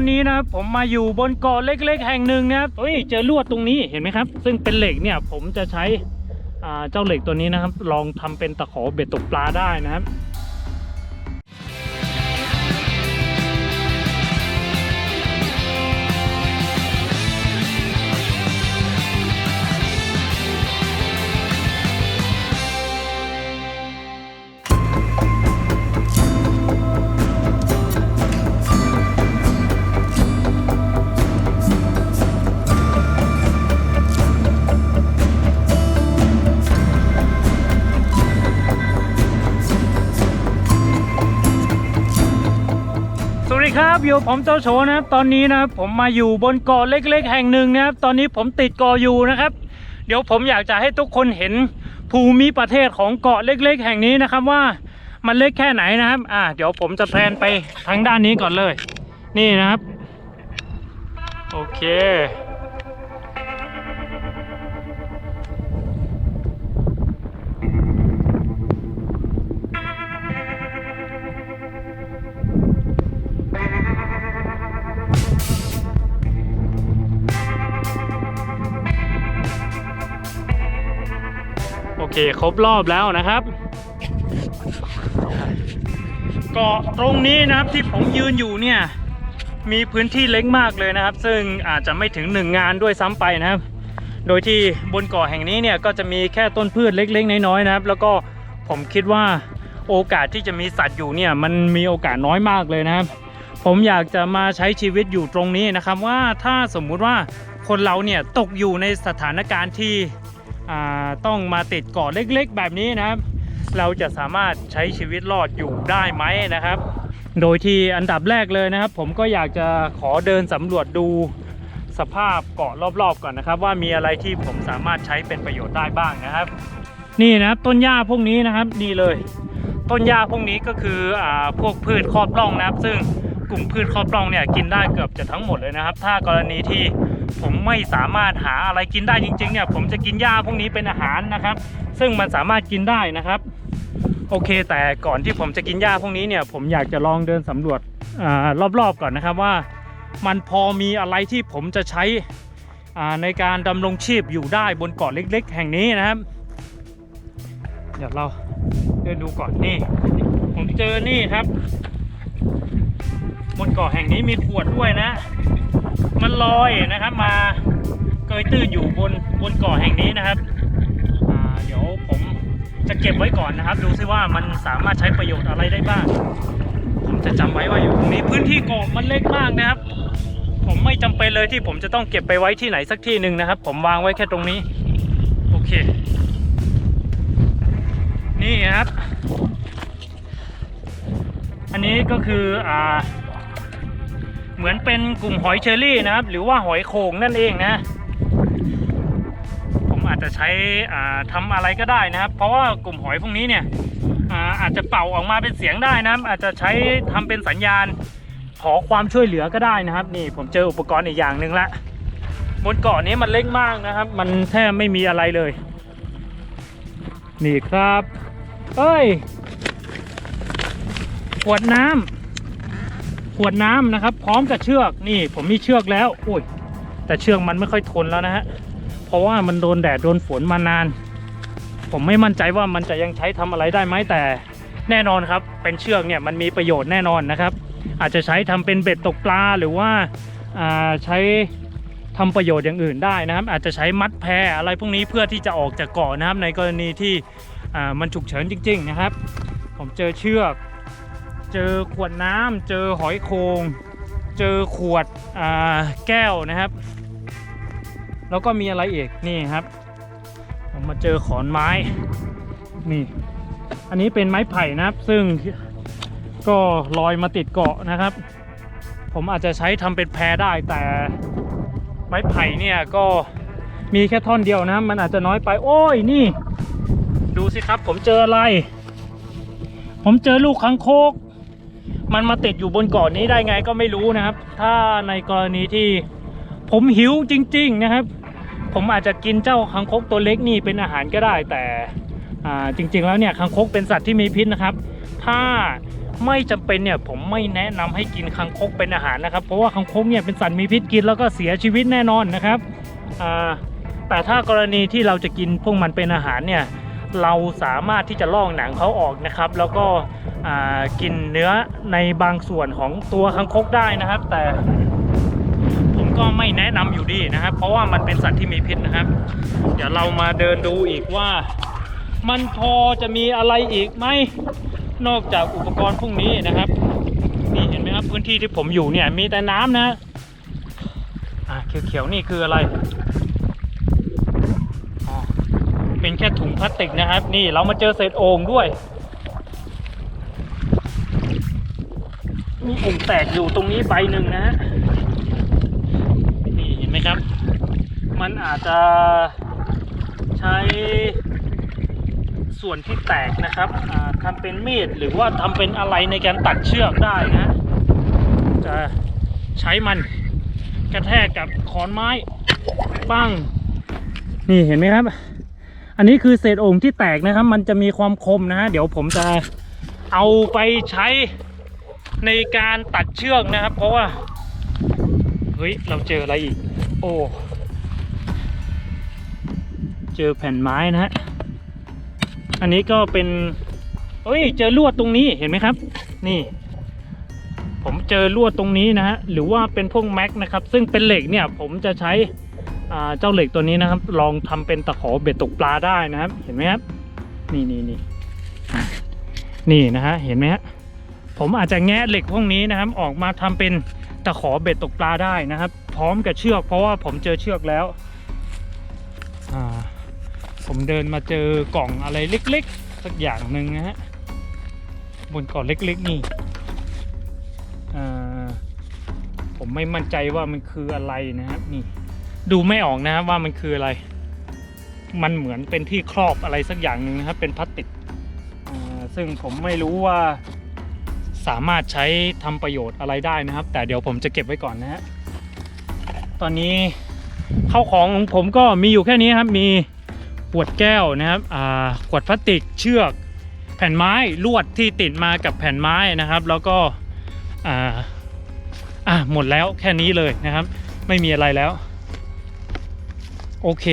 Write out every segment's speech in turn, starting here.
อนนี้นะครับผมมาอยู่บนเกาะเล็ก ๆ แห่งหนึ่งนะครับเฮ้ยเจอลวดตรงนี้เห็นไหมครับ ซึ่งเป็นเหล็กเนี่ยผมจะใช้เจ้าเหล็กตัวนี้นะครับ ลองทำเป็นตะขอเบ็ดตกปลาได้นะครับ ครับอยู่ผมเจ้าโฉนะครับตอนนี้นะผมมาอยู่บนเกาะเล็ก ๆ แห่งหนึ่งนะครับ ตอนนี้ผมติดเกาะอยู่นะครับ เดี๋ยวผมอยากจะให้ทุกคนเห็นภูมิประเทศของเกาะเล็ก ๆ แห่งนี้นะครับว่ามันเล็กแค่ไหนนะครับ อ่า เดี๋ยวผมจะแพลนไปทางด้านนี้ก่อนเลย นี่นะครับ โอเค คครบรอบแล้วนะครับ เกาะตรงนี้นะครับที่ผมยืนอยู่เนี่ย มีพื้นที่เล็กมากเลยนะครับ ซึ่งอาจจะไม่ถึงหนึ่งงานด้วยซ้ำไปนะครับ โดยที่บนเกาะแห่งนี้เนี่ยก็จะมีแค่ต้นพืชเล็กๆน้อยๆนะครับ แล้วก็ผมคิดว่าโอกาสที่จะมีสัตว์อยู่เนี่ยมันมีโอกาสน้อยมากเลยนะครับ ผมอยากจะมาใช้ชีวิตอยู่ตรงนี้นะครับว่าถ้าสมมุติว่าคนเราเนี่ยตกอยู่ในสถานการณ์ที่ ต้องมาติดเกาะเล็กๆ แบบนี้นะครับ เราจะสามารถใช้ชีวิตรอดอยู่ได้ไหมนะครับ โดยที่อันดับแรกเลยนะครับ ผมก็อยากจะขอเดินสำรวจดูสภาพเกาะรอบๆก่อนนะครับ ว่ามีอะไรที่ผมสามารถใช้เป็นประโยชน์ได้บ้างนะครับ นี่นะครับต้นหญ้าพวกนี้นะครับนี่เลย ต้นหญ้าพวกนี้ก็คืออพวกพืชครอบร่องนะครับ ซึ่งกลุ่มพืชครอบร่องเนี่ยกินได้เกือบจะทั้งหมดเลยนะครับ ถ้ากรณีที่ ผมไม่สามารถหาอะไรกินได้จริงๆเนี่ยผมจะกินหญ้าพวกนี้เป็นอาหารนะครับ ซึ่งมันสามารถกินได้นะครับ โอเค แต่ก่อนที่ผมจะกินหญ้าพวกนี้เนี่ยผมอยากจะลองเดินสำรวจอรอบๆก่อนนะครับว่า มันพอมีอะไรที่ผมจะใช้ในการดำรงชีพอยู่ได้บนเกาะเล็ก ๆ แห่งนี้นะครับ เดี๋ยวเราเดินดูก่อนนี่ ผมเจอนี่ครับ บนเกาะแห่งนี้มีขวดด้วยนะ มันลอยนะครับ มาเกยตื้นอยู่บนบนเกาะแห่งนี้นะครับเดี๋ยวผมจะเก็บไว้ก่อนนะครับ ดูซิว่ามันสามารถใช้ประโยชน์อะไรได้บ้าง ผมจะจำไว้ว่าอยู่ตรงนี้พื้นที่เกาะมันเล็กมากนะครับ ผมไม่จำเป็นเลยที่ผมจะต้องเก็บไปไว้ที่ไหนสักที่หนึ่งนะครับ ผมวางไว้แค่ตรงนี้ โอเค นี่ครับ อันนี้ก็คืออ่า เหมือนเป็นกลุ่มหอยเชอรี่นะครับ หรือว่าหอยโข่งนั่นเองนะ ผมอาจจะใช้อ่าทำอะไรก็ได้นะครับ เพราะว่ากลุ่มหอยพวกนี้เนี่ยอ่าอาจจะเป่าออกมาเป็นเสียงได้นะอาจจะใช้ทำเป็นสัญญาณขอความช่วยเหลือก็ได้นะครับ นี่ผมเจออุปกรณ์อีกอย่างหนึ่งละบนเกาะนี้มันเล็กมากนะครับ มันแทบไม่มีอะไรเลย นี่ครับ เอ้ยขวดน้ำ วดน้ำนะครับ พร้อมกับเชือกนี่ ผมมีเชือกแล้วอุ้ยแต่เชือกมันไม่ค่อยทนแล้วนะฮะเพราะว่ามันโดนแดดโดนฝนมานาน ผมไม่มั่นใจว่ามันจะยังใช้ทำอะไรได้ไหมแต่แน่นอนครับ เป็นเชือกเนี่ยมันมีประโยชน์แน่นอนนะครับ อาจจะใช้ทำเป็นเบ็ดตกปลาหรือว่าาใช้ทำประโยชน์อย่างอื่นได้นะครับ อาจจะใช้มัดแพอะไรพวกนี้เพื่อที่จะออกจากเกาะนะครับ ในกรณีที่มันฉุกเฉินจริง ๆ นะครับ ผมเจอเชือก เจอขวดน้ำเจอหอยโคงเจอขวดแก้วนะครับ แล้วก็มีอะไรอีกนี่ครับ ผมมาเจอขอนไม้นี่ อันนี้เป็นไม้ไผ่นะครับ ซึ่งก็ลอยมาติดเกาะนะครับ ผมอาจจะใช้ทำเป็นแพได้แต่ไม้ไผ่เนี่ยก็มีแค่ท่อนเดียวนะมันอาจจะน้อยไป โอ้ยนี่ ดูสิครับผมเจออะไร ผมเจอลูกคังคก มันมาติดอยู่บนเกาะนี้ได้ไงก็ไม่รู้นะครับ ถ้าในกรณีที่ผมหิวจริง ๆนะครับ ผมอาจจะกินเจ้าคังคกตัวเล็กนี่เป็นอาหารก็ได้ แต่อ่าจริง ๆ แล้วเนี่ยคังคกเป็นสัตว์ที่มีพิษนะครับ ถ้าไม่จำเป็นเนี่ยผมไม่แนะนำให้กินคังคกเป็นอาหารนะครับ เพราะว่าคังคกเนี่ยเป็นสัตว์มีพิษกินแล้วก็เสียชีวิตแน่นอนนะครับอ่าแต่ถ้ากรณีที่เราจะกินพวกมันเป็นอาหารเนี่ย เราสามารถที่จะลอกหนังเขาออกนะครับ แล้วก็กินเนื้อในบางส่วนของตัวคังคกได้นะครับ แต่ผมก็ไม่แนะนำอยู่ดีนะครับ เพราะว่ามันเป็นสัตว์ที่มีพิษนะครับ เดี๋ยวเรามาเดินดูอีกว่า มันพอจะมีอะไรอีกไหมนอกจากอุปกรณ์พวกนี้นะครับนี่เห็นไหมครับพื้นที่ที่ผมอยู่เนี่ยมีแต่น้ำนะอ่าเขียวๆนี่คืออะไร เป็นแค่ถุงพลาสติกนะครับ นี่เรามาเจอเศษโอ่งด้วย มีโอ่งแตกอยู่ตรงนี้ใบหนึ่งนะฮะนี่เห็นไหมครับ มันอาจจะใช้ส่วนที่แตกนะครับทำเป็นมีดหรือว่าทำเป็นอะไรในการตัดเชือกได้นะ จะใช้มันกระแทกกับขอนไม้ปั้ง นี่เห็นไหมครับ อันนี้คือเศษโอ่งที่แตกนะครับ มันจะมีความคมนะฮะเดี๋ยวผมจะเอาไปใช้ในการตัดเชือกนะครับ เพราะว่าเฮ้ยเราเจออะไรอีก โอ้เจอแผ่นไม้นะฮะอันนี้ก็เป็นเอ้ยเจอลวดตรงนี้เห็นไหมครับ นี่ ผมเจอลวดตรงนี้นะฮะหรือว่าเป็นพวกแม็กนะครับ ซึ่งเป็นเหล็กเนี่ยผมจะใช้ เจ้าเหล็กตัวนี้นะครับ ลองทำเป็นตะขอเบ็ดตกปลาได้นะครับ เห็นไหมครับ นี่นี่นี่นี่นะฮะเห็นไหมฮะผมอาจจะแงะเหล็กพวกนี้นะครับ ออกมาทำเป็นตะขอเบ็ดตกปลาได้นะครับ พร้อมกับเชือก เพราะว่าผมเจอเชือกแล้วผมเดินมาเจอกล่องอะไรเล็กๆ สักอย่างหนึ่งนะฮะบนกล่องเล็กๆ นี่ผมไม่มั่นใจว่ามันคืออะไรนะครับนี่ ดูไม่ออกนะครับว่ามันคืออะไร มันเหมือนเป็นที่ครอบอะไรสักอย่างหนึ่งนะครับ เป็นพลาสติกซึ่งผมไม่รู้ว่าสามารถใช้ทำประโยชน์อะไรได้นะครับ แต่เดี๋ยวผมจะเก็บไว้ก่อนนะฮะตอนนี้เข้าของของผมก็มีอยู่แค่นี้ครับ มีขวดแก้วนะครับขวดพลาสติกเชือก แผ่นไม้ลวดที่ติดมากับแผ่นไม้นะครับ แล้วก็อ่าหมดแล้วแค่นี้เลยนะครับ ไม่มีอะไรแล้ว โอเค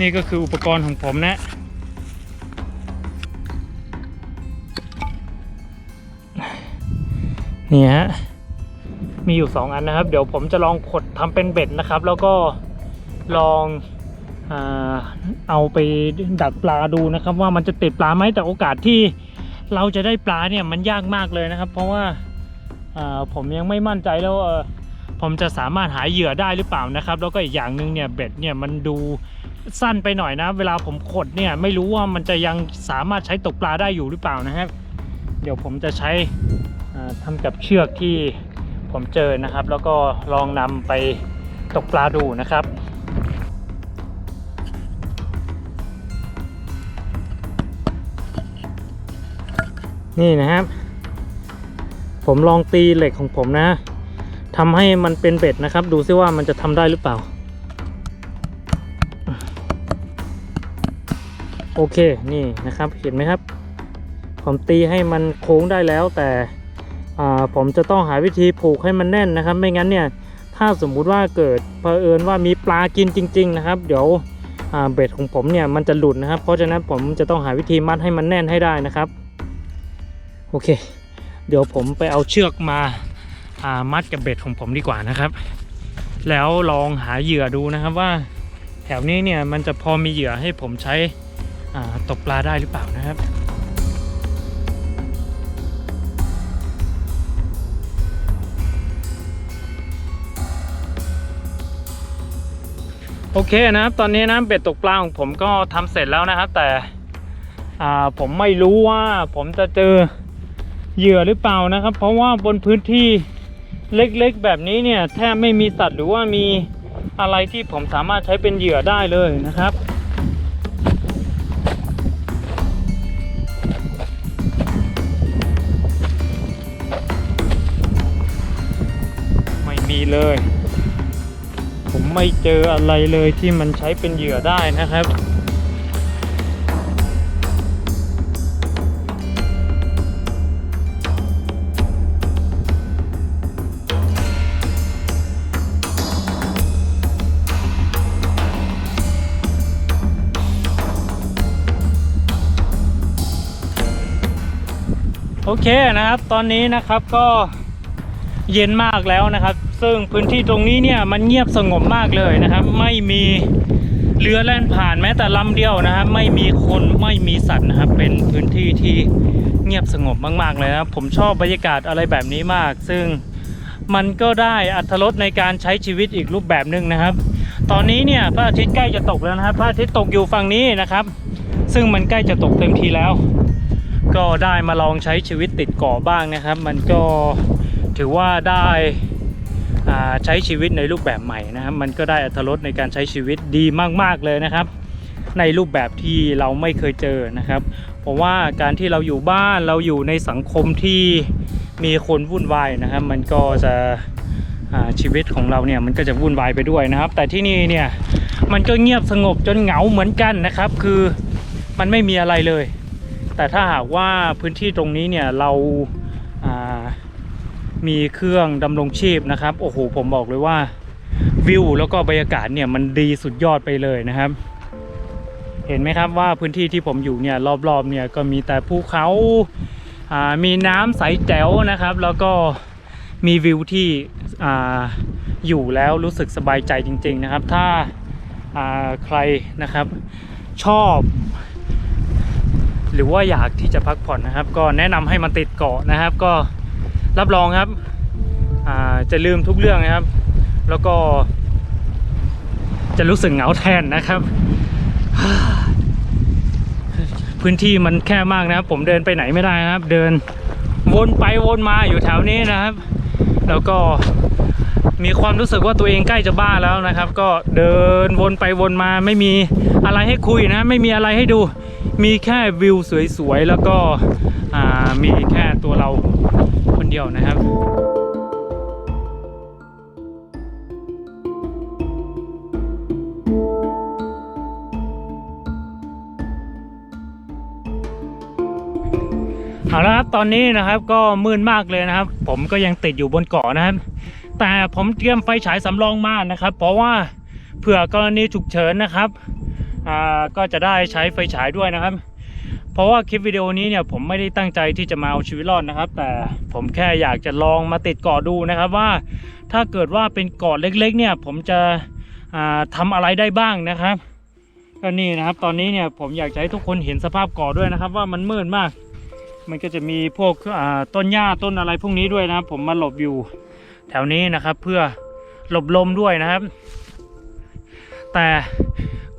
นี่ก็คืออุปกรณ์ของผมนะนี่ฮะมีอยู่ 2 อันนะครับ เดี๋ยวผมจะลองขดทำเป็นเบ็ดนะครับ แล้วก็ลองเอาไปดักปลาดูนะครับ ว่ามันจะติดปลาไหมแต่โอกาสที่เราจะได้ปลาเนี่ยมันยากมากเลยนะครับ เพราะว่าผมยังไม่มั่นใจแล้วว่า ผมจะสามารถหาเหยื่อได้หรือเปล่านะครับ แล้วก็อีกอย่างหนึ่งเนี่ยเบ็ดเนี่ยมันดูสั้นไปหน่อยนะ เวลาผมขดเนี่ยไม่รู้ว่ามันจะยังสามารถใช้ตกปลาได้อยู่หรือเปล่านะครับ เดี๋ยวผมจะใช้อ่าทำกับเชือกที่ผมเจอนะครับ แล้วก็ลองนำไปตกปลาดูนะครับนี่นะครับ ผมลองตีเหล็กของผมนะ ทำให้มันเป็นเบ็ดนะครับ ดูซิว่ามันจะทำได้หรือเปล่า โอเคนี่นะครับเห็นไหมครับ ผมตีให้มันโค้งได้แล้วแต่ผมจะต้องหาวิธีผูกให้มันแน่นนะครับ ไม่งั้นเนี่ย ถ้าสมมุติว่าเกิดเผอิญว่ามีปลากินจริง ๆ นะครับ เดี๋ยวเบ็ดของผมเนี่ยมันจะหลุดนะครับ เพราะฉะนั้นผมจะต้องหาวิธีมัดให้มันแน่นให้ได้นะครับ โอเค เดี๋ยวผมไปเอาเชือกมา มัดกับเบ็ดของผมดีกว่านะครับ แล้วลองหาเหยื่อดูนะครับว่าแถวนี้เนี่ยมันจะพอมีเหยื่อให้ผมใช้อ่าตกปลาได้หรือเปล่านะครับโอเคนะครับตอนนี้นะเบ็ดตกปลาของผมก็ทำเสร็จแล้วนะครับ แต่อ่าผมไม่รู้ว่าผมจะเจอเหยื่อหรือเปล่านะครับ เพราะว่าบนพื้นที่ เล็กๆแบบนี้เนี่ยแทบไม่มีสัตว์หรือว่ามีอะไรที่ผมสามารถใช้เป็นเหยื่อได้เลยนะครับไม่มีเลย ผมไม่เจออะไรเลยที่มันใช้เป็นเหยื่อได้นะครับ โอเคนะครับ ตอนนี้นะครับก็เย็นมากแล้วนะครับ ซึ่งพื้นที่ตรงนี้เนี่ยมันเงียบสงบมากเลยนะครับ ไม่มีเรือแล่นผ่านแม้แต่ลำเดียวนะครับ ไม่มีคนไม่มีสัตว์นะครับ เป็นพื้นที่ที่เงียบสงบมาก ๆ เลยนะครับ ผมชอบบรรยากาศอะไรแบบนี้มาก ซึ่งมันก็ได้อัธรสในการใช้ชีวิตอีกรูปแบบหนึ่งนะครับ ตอนนี้เนี่ยพระอาทิตย์ใกล้จะตกแล้วนะครับ พระอาทิตย์ตกอยู่ฝั่งนี้นะครับ ซึ่งมันใกล้จะตกเต็มทีแล้ว ก็ได้มาลองใช้ชีวิตติดเกาะบ้างนะครับ มันก็ถือว่าได้ใช้ชีวิตในรูปแบบใหม่นะครับ มันก็ได้อัตรสในการใช้ชีวิตดีมาก ๆเลยนะครับ ในรูปแบบที่เราไม่เคยเจอนะครับ เพราะว่าการที่เราอยู่บ้านเราอยู่ในสังคมที่มีคนวุ่นวายนะครับ มันก็จะชีวิตของเราเนี่ยมันก็จะวุ่นวายไปด้วยนะครับ แต่ที่นี่เนี่ยมันก็เงียบสงบจนเหงาเหมือนกันนะครับ คือมันไม่มีอะไรเลย แต่ถ้าหากว่าพื้นที่ตรงนี้เนี่ยเราามีเครื่องดำรงชีพนะครับ โอ้โหผมบอกเลยว่าวิวแล้วก็บรรยากาศเนี่ยมันดีสุดยอดไปเลยนะครับ เห็นไหมครับว่าพื้นที่ที่ผมอยู่เนี่ยรอบๆเนี่ยก็มีแต่ภูเขาามีน้ำใสแจ๋วนะครับ แล้วก็มีวิวที่ออยู่แล้วรู้สึกสบายใจจริง ๆนะครับ ถ้าาใครนะครับชอบ หรือว่าอยากที่จะพักผ่อนนะครับ ก็แนะนำให้มาติดเกาะนะครับ ก็รับรองครับจะลืมทุกเรื่องนะครับ แล้วก็จะรู้สึกเหงาแทนนะครับ พื้นที่มันแคบมากนะครับ ผมเดินไปไหนไม่ได้นะครับ เดินวนไปวนมาอยู่แถวนี้นะครับ แล้วก็ มีความรู้สึกว่าตัวเองใกล้จะบ้าแล้วนะครับ ก็เดินวนไปวนมาไม่มีอะไรให้คุยนะ ไม่มีอะไรให้ดู มีแค่วิวสวยๆ แล้วก็มีแค่ตัวเราคนเดียวนะครับเอาละครับตอนนี้นะครับก็มืดมากเลยนะครับ ผมก็ยังติดอยู่บนเกาะนะครับ แต่ผมเตรียมไฟฉายสำรองมานะครับ เพราะว่าเผื่อกรณีฉุกเฉินนะครับก็จะได้ใช้ไฟฉายด้วยนะครับ เพราะว่าคลิปวิดีโอนี้เนี่ยผมไม่ได้ตั้งใจที่จะมาเอาชีวิตรอดนะครับ แต่ผมแค่อยากจะลองมาติดเกาะดูนะครับว่าถ้าเกิดว่าเป็นเกาะเล็กๆ เนี่ย ผมจะอ่าทำอะไรได้บ้างนะครับก็นี่นะครับ ตอนนี้เนี่ยผมอยากจะให้ทุกคนเห็นสภาพเกาะด้วยนะครับ ว่ามันมืดมาก มันก็จะมีพวกต้นหญ้าต้นอะไรพวกนี้ด้วยนะครับ ผมมาหลบอยู่ แถวนี้นะครับเพื่อหลบลมด้วยนะครับ แต่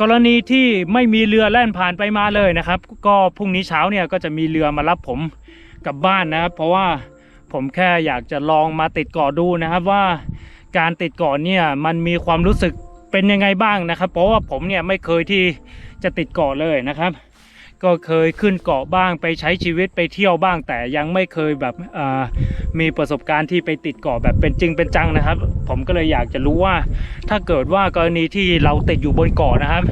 กรณีที่ไม่มีเรือแล่นผ่านไปมาเลยนะครับ ก็พรุ่งนี้เช้าเนี่ยก็จะมีเรือมารับผมกลับบ้านนะครับ เพราะว่าผมแค่อยากจะลองมาติดเกาะดูนะครับว่าการติดเกาะเนี่ยมันมีความรู้สึกเป็นยังไงบ้างนะครับ เพราะว่าผมเนี่ยไม่เคยที่จะติดเกาะเลยนะครับ ก็เคยขึ้นเกาะบ้างไปใช้ชีวิตไปเที่ยวบ้างแต่ยังไม่เคยแบบอ่า มีประสบการณ์ที่ไปติดเกาะแบบเป็นจริงเป็นจังนะครับ ผมก็เลยอยากจะรู้ว่า ถ้าเกิดว่ากรณีที่เราติดอยู่บนเกาะนะครับ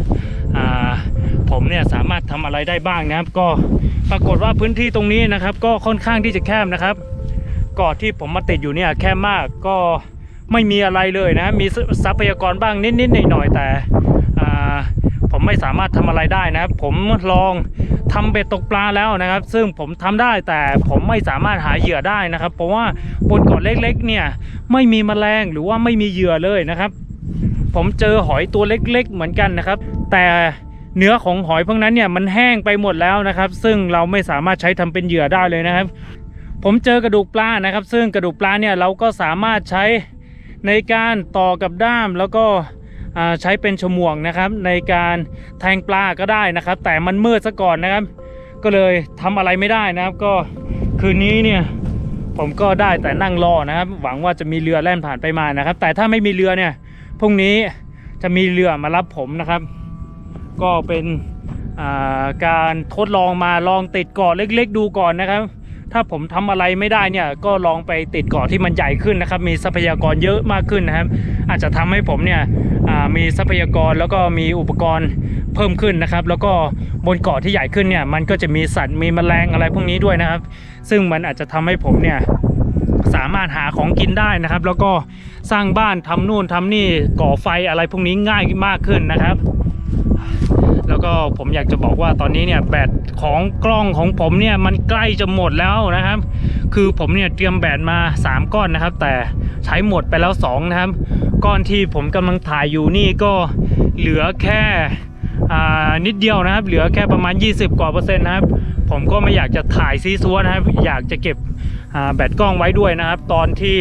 ผมเนี่ยสามารถทำอะไรได้บ้างนะครับ ก็ปรากฏว่าพื้นที่ตรงนี้นะครับ ก็ค่อนข้างที่จะแคบนะครับเกาะที่ผมมาติดอยู่เนี่ยแคบมากก็ไม่มีอะไรเลยนะมีทรัพยากรบ้างนิดๆหน่อยๆแต่ ผมไม่สามารถทำอะไรได้นะครับ ผมลองทำเบ็ดตกปลาแล้วนะครับ ซึ่งผมทำได้แต่ผมไม่สามารถหาเหยื่อได้นะครับ เพราะว่าบนเกาะเล็กๆ เนี่ยไม่มีแมลงหรือว่าไม่มีเหยื่อเลยนะครับ ผมเจอหอยตัวเล็กๆ เหมือนกันนะครับ แต่เนื้อของหอยพวกนั้นเนี่ยมันแห้งไปหมดแล้วนะครับ ซึ่งเราไม่สามารถใช้ทำเป็นเหยื่อได้เลยนะครับ ผมเจอกระดูกปลานะครับ ซึ่งกระดูกปลาเนี่ยเราก็สามารถใช้ในการต่อกับด้ามแล้วก็ ใช้เป็นฉมวกนะครับในการแทงปลาก็ได้นะครับ แต่มันมืดซะก่อนนะครับ ก็เลยทำอะไรไม่ได้นะครับ ก็คืนนี้เนี่ยผมก็ได้แต่นั่งรอนะครับ หวังว่าจะมีเรือแล่นผ่านไปมานะครับ แต่ถ้าไม่มีเรือเนี่ยพรุ่งนี้จะมีเรือมารับผมนะครับ ก็เป็นาการทดลองมาลองติดเกาะเล็ก ๆ ดูก่อนนะครับ ถ้าผมทำอะไรไม่ได้เนี่ยก็ลองไปติดเกาะที่มันใหญ่ขึ้นนะครับ มีทรัพยากรเยอะมากขึ้นนะครับ อาจจะทำให้ผมเนี่ยมีทรัพยากรแล้วก็มีอุปกรณ์เพิ่มขึ้นนะครับ แล้วก็บนเกาะที่ใหญ่ขึ้นเนี่ยมันก็จะมีสัตว์มีแมลงอะไรพวกนี้ด้วยนะครับ ซึ่งมันอาจจะทำให้ผมเนี่ยสามารถหาของกินได้นะครับ แล้วก็สร้างบ้านทำนู่นทำนี่ก่อไฟอะไรพวกนี้ง่ายมากขึ้นนะครับ แล้วก็ผมอยากจะบอกว่าตอนนี้เนี่ยแบตของกล้องของผมเนี่ยมันใกล้จะหมดแล้วนะครับ คือผมเนี่ยเตรียมแบตมา 3 ก้อนนะครับ แต่ใช้หมดไปแล้ว 2 นะครับ ก้อนที่ผมกำลังถ่ายอยู่นี่ก็เหลือแค่อนิดเดียวนะครับ เหลือแค่ประมาณ 20 กว่าเปอร์เซ็นต์นะครับ ผมก็ไม่อยากจะถ่ายซีซัวนะครับ อยากจะเก็บแบตกล้องไว้ด้วยนะครับ ตอนที่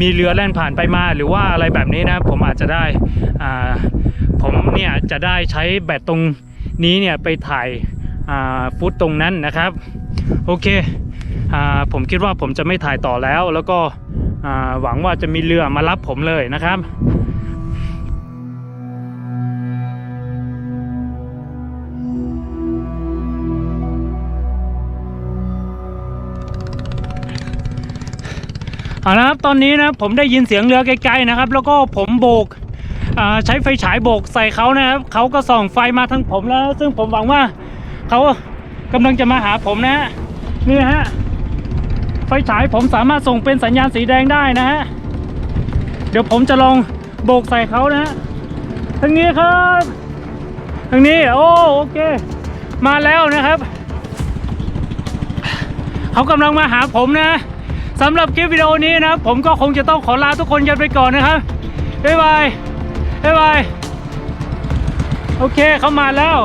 มีเรือแล่นผ่านไปมาหรือว่าอะไรแบบนี้นะครับ ผมอาจจะได้ผมเนี่ยจะได้ใช้แบตตรง นี้เนี่ยไปถ่ายาฟุตตรงนั้นนะครับ โอเคอผมคิดว่าผมจะไม่ถ่ายต่อแล้ว แล้วก็หวังว่าจะมีเรือมารับผมเลยนะครับเอาละครับตอนนี้นะผมได้ยินเสียงเรือไกลๆนะครับ แล้วก็ผมโบก ใช้ไฟฉายโบกใส่เขานะครับเขาก็ส่องไฟมาทางผมแล้ว ซึ่งผมหวังว่าเขากำลังจะมาหาผมนะฮะนี่ฮะไฟฉายผมสามารถส่งเป็นสัญญาณสีแดงได้นะฮะเดี๋ยวผมจะลองโบกใส่เขานะฮะทางนี้ครับทางนี้โอ้โอเค มาแล้วนะครับเขากำลังมาหาผมนะสำหรับคลิปวิดีโอนี้นะครับผมก็คงจะต้องขอลาทุกคนกันไปก่อนนะครับบ๊ายบาย บ๊ายบาย โอเค เขามาแล้ว